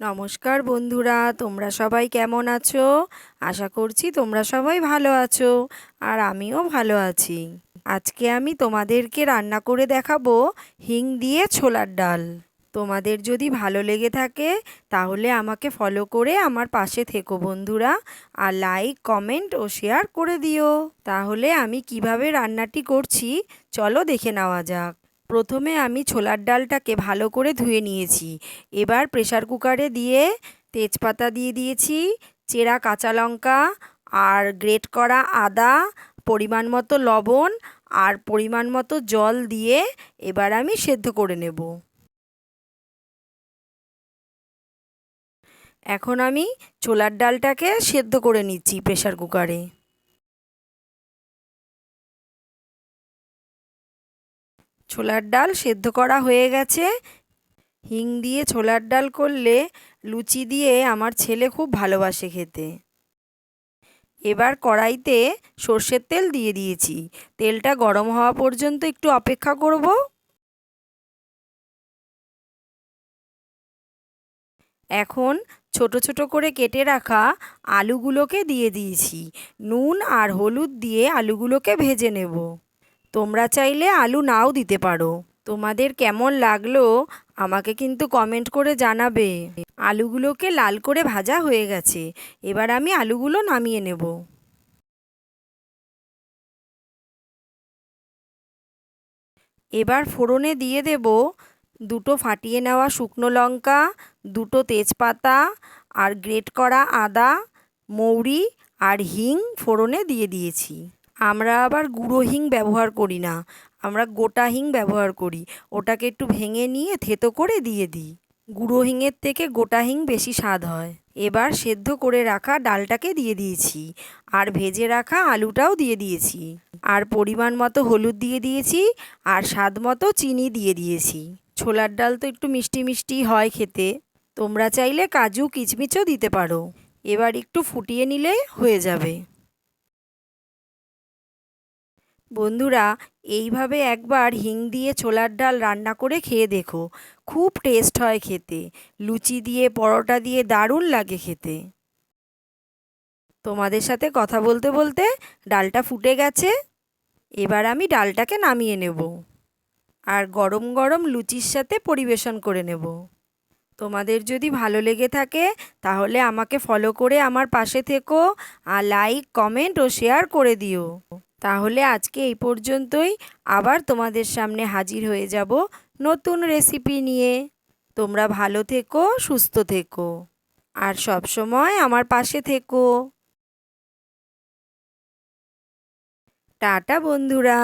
নমস্কার বন্ধুরা, তোমরা সবাই কেমন আছো? আশা করছি তোমরা সবাই ভালো আছো আর আমিও ভালো আছি। আজকে আমি তোমাদেরকে রান্না করে দেখাবো হিং দিয়ে ছোলার ডাল। তোমাদের যদি ভালো লেগে থাকে, তাহলে আমাকে ফলো করে আমার পাশে থেকো বন্ধুরা আর লাইক কমেন্ট ও শেয়ার করে দিও। তাহলে আমি কীভাবে রান্নাটি করছি, চলো দেখে নেওয়া যাক। প্রথমে আমি ছোলার ডালটাকে ভালো করে ধুয়ে নিয়েছি। এবার প্রেসার কুকারে দিয়ে তেজপাতা দিয়ে দিয়েছি, চেরা কাঁচা লঙ্কা আর গ্রেট করা আদা, পরিমাণ মতো লবণ আর পরিমাণ মতো জল দিয়ে এবার আমি সেদ্ধ করে নেব। এখন আমি ছোলার ডালটাকে সেদ্ধ করে নিচ্ছি প্রেসার কুকারে। ছোলার ডাল সেদ্ধ করা হয়ে গেছে। হিং দিয়ে ছোলার ডাল করলে লুচি দিয়ে আমার ছেলে খুব ভালোবাসে খেতে। এবার কড়াইতে সর্ষের তেল দিয়ে দিয়েছি। তেলটা গরম হওয়া পর্যন্ত একটু অপেক্ষা করব। এখন ছোট ছোট করে কেটে রাখা আলুগুলোকে দিয়ে দিয়েছি। নুন আর হলুদ দিয়ে আলুগুলোকে ভেজে নেব। তোমরা চাইলে আলু নাও দিতে পারো। তোমাদের কেমন লাগল আমাকে কিন্তু কমেন্ট করে জানাবে। আলুগুলোকে লাল করে ভাজা হয়ে গেছে। এবার আমি আলুগুলো নামিয়ে নেব। এবার ফোড়নে দিয়ে দেব দুটো ফাটিয়ে নেওয়া শুকনো লঙ্কা, দুটো তেজপাতা আর গ্রেট করা আদা, মৌরি আর হিং ফোড়নে দিয়ে দিয়েছি। আমরা আবার গুঁড়ো হিং ব্যবহার করি না, আমরা গোটা হিং ব্যবহার করি। ওটাকে একটু ভেঙে নিয়ে থেতো করে দিয়ে দিই। গুঁড়ো হিঙের থেকে গোটা হিং বেশি স্বাদ হয়। এবার সেদ্ধ করে রাখা ডালটাকে দিয়ে দিয়েছি আর ভেজে রাখা আলুটাও দিয়ে দিয়েছি। আর পরিমাণ মতো হলুদ দিয়ে দিয়েছি আর স্বাদ মতো চিনি দিয়ে দিয়েছি। ছোলার ডাল তো একটু মিষ্টি মিষ্টি হয় খেতে। তোমরা চাইলে কাজু, কিচমিচও দিতে পারো। এবার একটু ফুটিয়ে নিলে হয়ে যাবে। বন্ধুরা, এইভাবে একবার হিং দিয়ে ছোলার ডাল রান্না করে খেয়ে দেখো। খুব টেস্ট হয় খেতে। লুচি দিয়ে, পরোটা দিয়ে দারুণ লাগে খেতে। তোমাদের সাথে কথা বলতে বলতে ডালটা ফুটে গেছে। এবার আমি ডালটাকে নামিয়ে নেব আর গরম গরম লুচির সাথে পরিবেশন করে নেব। তোমাদের যদি ভালো লেগে থাকে তাহলে আমাকে ফলো করে আমার পাশে থেকো আর লাইক কমেন্ট ও শেয়ার করে দিও। তাহলে আজকে এই পর্যন্তই। আবার তোমাদের সামনে হাজির হয়ে যাব নতুন রেসিপি নিয়ে। তোমরা ভালো থেকো, সুস্থ থেকো। আর সব সময় আমার পাশে থেকো। টাটা বন্ধুরা।